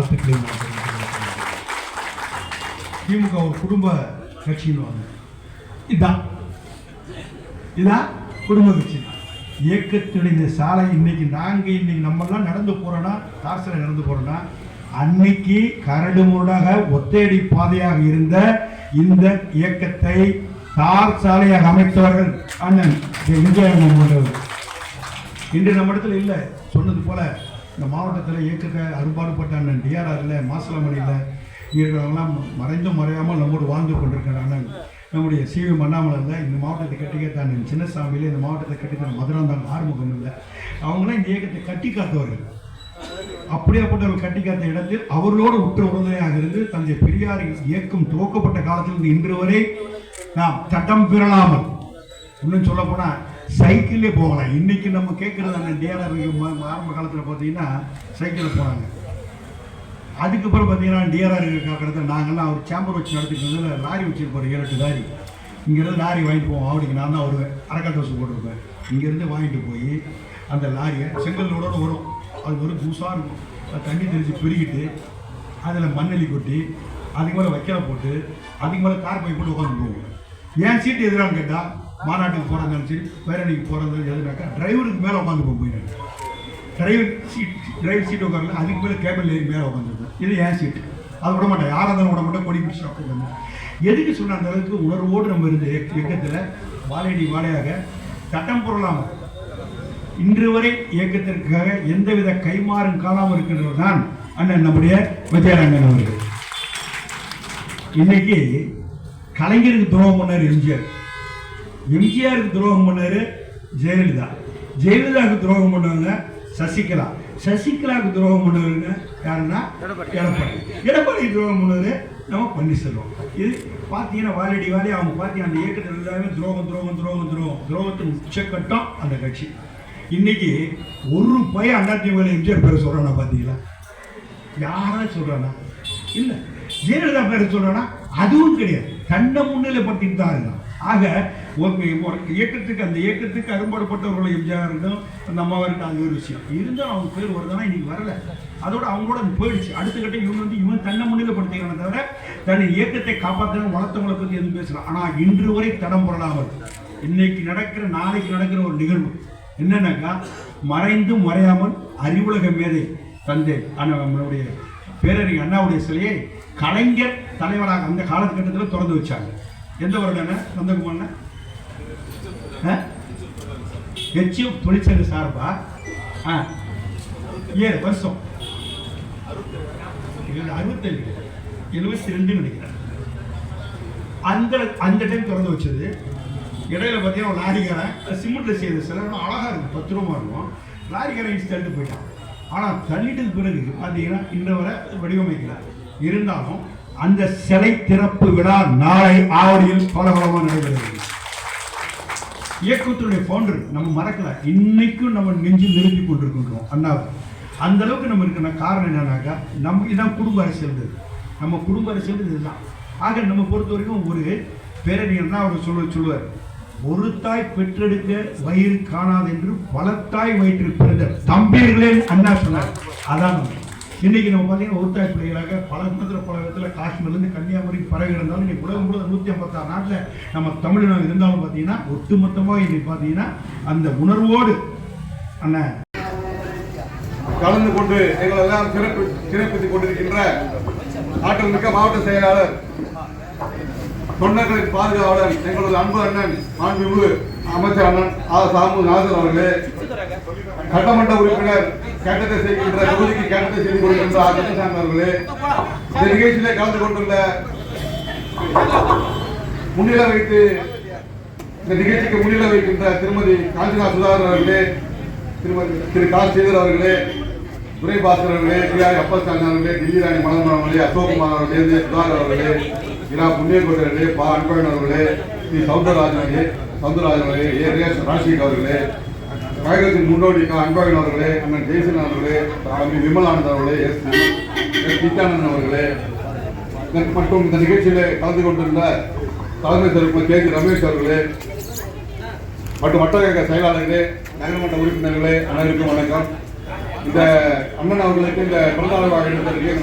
வாழ்த்துக்களையும் நான் தெரிவித்துக் கொள்கிறேன். திமுக ஒரு குடும்ப கட்சின்னு வாங்க இதான் இதான் குடும்ப கட்சி. இயக்கத்துடைய சாலை இன்னைக்கு நாங்க இன்னைக்கு நம்மெல்லாம் நடந்து போறோம்னா தார் நடந்து போறோம்னா அன்னைக்கு கரடு முரடாக ஒத்தேடி பாதையாக இருந்த இந்த இயக்கத்தை தார் சாலையாக அமைத்தவர்கள் அண்ணன் விஜயண்ணன் இன்று நம்ம இடத்துல இல்லை சொன்னது போல இந்த மாவட்டத்தில் இயக்க அறுபாடுபட்ட அண்ணன் டிஆர்ஆர் இல்லை மாசலமணியில் இருக்கிறவங்களாம் மறைந்தும் மறையாமல் நம்மோடு வாழ்ந்து கொண்டிருக்கிற அண்ணன் நம்முடைய சிவி அண்ணாமலையில் இந்த மாவட்டத்தை கட்டிக்க அண்ணன் சின்னசாமியில் இந்த மாவட்டத்தை கட்டித்தான் மதுராந்தான் ஆறுமுகம் இல்லை. அவங்களாம் இந்த இயக்கத்தை கட்டி காத்தவர்கள். அப்படியாப்பட்டவர்கள் கட்டி காத்த இடத்தில் அவர்களோடு உற்ற உறுதுணையாக இருந்து தந்தை பெரியார் இயக்கம் துவக்கப்பட்ட காலத்திலிருந்து இன்று வரை நாம் சட்டம் பெறலாமல் இன்னும் சொல்லப்போனால் சைக்கிளே போகலாம் இன்னைக்கு நம்ம கேட்குறது அந்த டிஆர்ஆர் ஆரம்ப காலத்தில் பார்த்தீங்கன்னா சைக்கிளில் போனாங்க அதுக்கப்புறம் பார்த்தீங்கன்னா டிஆர்ஆர் காக்கிறத நாங்கள்லாம் அவர் சேம்பர் வச்சு நடத்திட்டு இருந்ததில் லாரி வச்சுருப்போம் ஏழு எட்டு லாரி. இங்கேருந்து லாரி வாங்கிட்டு போவோம். அவனுக்கு நான் தான் வருவேன். அரக்கால் ட்ரெஸ் போட்டிருப்பேன். இங்கேருந்து வாங்கிட்டு போய் அந்த லாரியை செங்கல் ரோடோடு வரும். அது ஒரு பூசாக இருக்கும். தண்ணி தெளித்து பெருகிட்டு அதில் மண்ணெலி கொட்டி அதுக்கு மேலே வைக்கலை போட்டு அதுக்கு மேலே கார் போய் போட்டு உட்காந்து போவோம். ஏன் சீட்டு எதிரான்னு கேட்டால் மாநாட்டுக்கு போகிறதாலும் சரி பேரணிக்கு போகிறது எதுனாக்கா டிரைவருக்கு மேலே உட்காந்து போய் டிரைவர் சீட் டிரைவர் சீட் உட்காரல அதுக்கு மேலே கேபிள் ஏறி மேலே உட்காந்துருப்பேன் இது ஏன் சீட்டு அது விட மாட்டேன். யாராக இருந்தாலும் விட மாட்டேன். கொடி பிடிச்சி உட்காந்து எதுக்கு சொன்ன அந்த அளவுக்கு உணர்வோடு நம்ம இருந்த இயக்கத்தில் வாழையடி வாழையாக சட்டம் பொருளாமல் இன்று வரை இயக்கத்திற்காக எந்தவித கைமாறும் காணாமல் இருக்கின்றவர் தான் அண்ணன் நம்முடைய விஜயரங்கன் அவர்கள். இன்னைக்கு கலைஞருக்கு துரோகம் பண்ணார் எம்ஜிஆர். எம்ஜிஆருக்கு துரோகம் பண்ணாரு ஜெயலலிதா. ஜெயலலிதாவுக்கு துரோகம் பண்ணவங்க சசிகலா. சசிகலாவுக்கு துரோகம் பண்ணவங்க யாருன்னா எடப்பாடி. எடப்பாடி. துரோகம் பண்ணவர் நம்ம பன்னீர்செல்வம். இது பார்த்தீங்கன்னா வாலடி வாலி அவங்க பார்த்தீங்கன்னா அந்த இயக்கத்தில் எல்லாமே துரோகம் துரோகம் துரோகம் துரோகம். துரோகத்தின் உச்சக்கட்டம் அந்த கட்சி. இன்னைக்கு ஒரு பையன் அதிமுக எம்ஜிஆர் பேரை சொல்கிறானா பார்த்தீங்களா யாரா சொல்றானா? இல்ல. ஜெயலலிதா பேர் சொல்றானா? அதுவும் கிடையாது. தன்னை முன்னிலைப்படுத்திட்டு தான் இருந்தான். ஆக ஒரு ஒரு இயக்கத்துக்கு அந்த இயக்கத்துக்கு அரும்பாடுபட்டவர்கள் எம்ஜிஆர் நம்ம வரைக்கும் அது ஒரு விஷயம். இருந்தாலும் அவங்க பேர் வருதுன்னா இன்னைக்கு வரல. அதோட அவங்களோட அது போயிடுச்சு. அடுத்த கட்டம் இவங்க வந்து இவன் தன்னை முன்னிலைப்படுத்திக்கிறானே தவிர தன் இயக்கத்தை காப்பாற்றணும் வளர்த்தவங்களை பற்றி எதுவும் பேசலாம் ஆனால் இன்று வரை தடம் புரளாமல் இன்னைக்கு நடக்கிற நாளைக்கு நடக்கிற ஒரு நிகழ்வு என்னன்னாக்கா மறைந்தும் மறையாமல் அறிவுலக மேதை தந்தை ஆனால் நம்மளுடைய பேரறிஞர் அண்ணாவுடைய சிலையை கலைஞர் தலைவராக அந்த காலகட்டத்தில் திறந்து வச்சாங்க. எந்த வருடம் நந்தகுமார் ஹெச்எம் தொழிற்சங்க சார்பா? ஆ. ஏழு வருஷம். அறுபத்தேழு எழுபத்தி ரெண்டு நினைக்கிறேன். அந்த அந்த டைம் திறந்து வச்சது. இடையில பார்த்தீங்கன்னா ஒரு லாரிக்காரன் சிமெண்ட்ல செய்த சில அழகா இருக்கும் பத்து ரூபா இருக்கும். லாரிக்காரன் இடிச்சு தள்ளிட்டு போயிட்டான். ஆனால் தள்ளிட்டதுக்கு பிறகு பார்த்தீங்கன்னா இன்றை வரை வடிவமைக்கிறார் இருந்தாலும் அந்த சிலை திறப்பு விழா நாளை ஆவடியில் கோலகலமாக நடைபெறுகிறது. இயக்கத்துடைய ஃபவுண்டர் நம்ம மறக்கல. இன்னைக்கும் நம்ம நெஞ்சு நிறுத்தி கொண்டிருக்கின்றோம். அண்ணாவை அந்த அளவுக்கு நம்ம இருக்கிற காரணம் என்னன்னாக்கா நம்ம இதான் குடும்ப அரசியல் நம்ம குடும்ப அரசியல் இதுதான் ஆக நம்ம பொறுத்த வரைக்கும் ஒரு பேரறிஞர் தான் அவர் சொல்ல சொல்லுவார். ஒரு தாய் பெற்றெடுக்க வயிறு காணாது என்று பல தாய் வயிற்றில் பிறந்த தம்பியர்களே அண்ணா சொன்னார். அதான் நம்ம. இன்னைக்கு நம்ம பார்த்தீங்கன்னா ஒரு பிள்ளைகளாக பல விதத்தில் பல விதத்தில் காஷ்மீர்லேருந்து கன்னியாகுமரி பறவை இருந்தாலும் இன்னைக்கு உலகம் முழுவதும் நூற்றி ஐம்பத்தாறு நாட்டில் நம்ம தமிழ்நாடு இருந்தாலும் பார்த்தீங்கன்னா ஒட்டுமொத்தமாக இன்னைக்கு பார்த்தீங்கன்னா அந்த உணர்வோடு அண்ணன் கலந்து கொண்டு எங்கள் எல்லாம் சிறப்பு சிறப்பித்துக் கொண்டிருக்கின்ற ஆற்றல் மிக்க மாவட்ட செயலாளர் தொண்டர்களின் பாதுகாவலர் எங்களது அன்பு அண்ணன் மாண்புமிகு அமைச்சர் அண்ணன் ஆ. சாமு நாசர் அவர்களே. சட்டமன்ற உறுப்பினர் கேட்டத்தை செய்கின்ற தொகுதிக்கு கேட்டத்தை செய்து கொண்டிருக்கின்ற ஆ கந்தசாமி அவர்களே இந்த நிகழ்ச்சியிலே கலந்து கொண்டுள்ள முன்னிலை வைத்து இந்த நிகழ்ச்சிக்கு முன்னிலை வைக்கின்ற திருமதி காஞ்சிநாத் சுதாகர் அவர்களே திருமதி திரு கா. ஸ்ரீதர் அவர்களே துரைபாஸ்கர் அவர்களே பிஆர் அப்பஸ்தான் அவர்களே டில்லி ராணி மனோகரன் அவர்களே அசோக்குமார் அவர்களே தி. சுதாகர் அவர்களே இரா. புண்ணியகோட்டர் அவர்களே பா. அன்பழன் அவர்களே ஸ்ரீ சவுந்தரராஜன் அவர்களே சவுந்தரராஜன் அவர்களே ஏ. ராஜசேகர் அவர்களே கழகத்தின் முன்னோடி கா அன்பழகன் அவர்களே அண்ணன் ஜெயசன் அவர்களே தம்பி விமலானந்த் அவர்களே எஸ். எஸ். நித்யானந்தன் அவர்களே. மற்றும் இந்த நிகழ்ச்சியில் கலந்து கொண்டிருந்த தலைமை தலைவர் கே. ஜி ரமேஷ் அவர்களே மற்றும் வட்டக்கழக செயலாளர்களே நகரமன்ற உறுப்பினர்களே அனைவருக்கும் வணக்கம். இந்த அண்ணன் அவர்களுக்கு இந்த பிறந்தநாள் வாழ்க்கை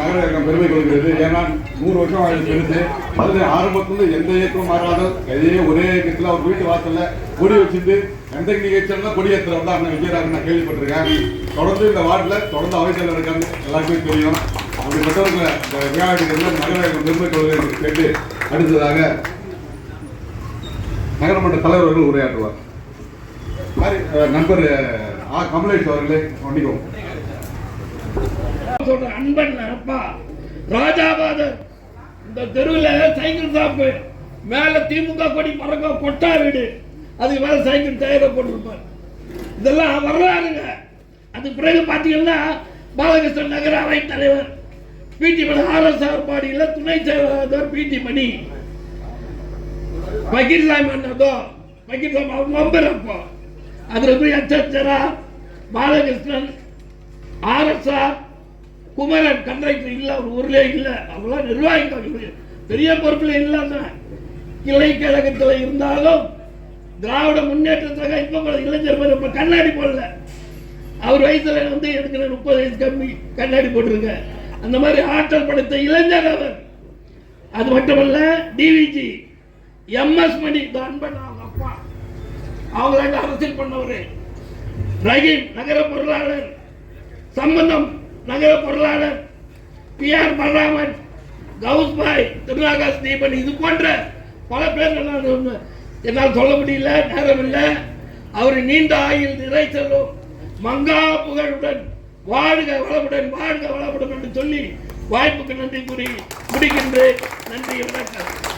நகர இயக்கம் பெருமை கொள்கிறது. ஏன்னா நூறு வருஷம் வாழ்க்கை இருந்து அதுல ஆரம்பத்துல எந்த இயக்கம் மாறாத எதையே ஒரே இயக்கத்தில் அவர் வீட்டு வாசலில் கூடி வச்சுட்டு எந்த நிகழ்ச்சியில கொடி தான் அண்ணன் விஜயராகவன் நான் கேள்விப்பட்டிருக்கேன். தொடர்ந்து இந்த வார்டில் தொடர்ந்து அவைச்சல் இருக்காங்க. எல்லாருக்குமே தெரியும். அப்படிப்பட்டவர்களை இந்த விளையாட்டுகள் நகர இயக்கம் பெருமை கேட்டு அடுத்ததாக நகரமன்ற தலைவர் உரையாற்றுவார். மாதிரி நண்பர் ஆ கமலேஷ் அவர்களே மன்னிக்கவும் சொல்ற அன்பன் அப்பா ராஜாபாதர் இந்த தெருவில் சைக்கிள் ஷாப்பு. மேல திமுக கொடி பறக்க கொட்டா வீடு. அதுக்கு மேலே சைக்கிள் டயரை போட்டிருப்பார். இதெல்லாம் வரலாறுங்க. அதுக்கு பிறகு பார்த்தீங்கன்னா பாலகிருஷ்ணன் நகர அவை தலைவர் பிடி மணி ஆர்எஸ் பாடியில் துணை செயலாளர் பிடி மணி. பகீர்சாமி அண்ணதோ பகீர்சாமி அவர் அப்போ அதில் போய் அச்சரா பாலகிருஷ்ணன் ஆர்எஸ்ஆர் குமரன் கண்டக்டர் இல்லை அவர் ஊர்லயே இல்லை. அவங்களாம் நிர்வாகிகள். பெரிய பொறுப்பில் இல்லைன்னா கிளை கழகத்துல இருந்தாலும் திராவிட முன்னேற்றத்துக்காக இப்போ இளைஞர் பேர் இப்ப கண்ணாடி போடல. அவர் வயசுல வந்து எனக்கு முப்பது வயசு கம்மி கண்ணாடி போட்டிருக்க. அந்த மாதிரி ஆற்றல் படைத்த இளைஞர் அவர். அது மட்டுமல்ல டிவிஜி எம்எஸ் மணி அன்பன் அவங்க அப்பா. அவங்க அரசியல் பண்ணவர். ரஹீம் நகர பொருளாளர். சம்பந்தம் நகர பொருளாளர். பி ஆர் பலராமன் கவுஸ்பாய் திருநாகாஸ் தீபன் இது போன்ற பல பேர் நான் ஒண்ணு- என்னால் சொல்ல முடியல நேரம் இல்லை. அவர் நீண்ட ஆயுள் நிறை செல்லும். மங்கா புகழுடன் வாழ்க வளமுடன் வாழ்க வளமுடன் என்று சொல்லி வாய்ப்புக்கு நன்றி கூறி முடிக்கின்றேன். நன்றி வணக்கம்.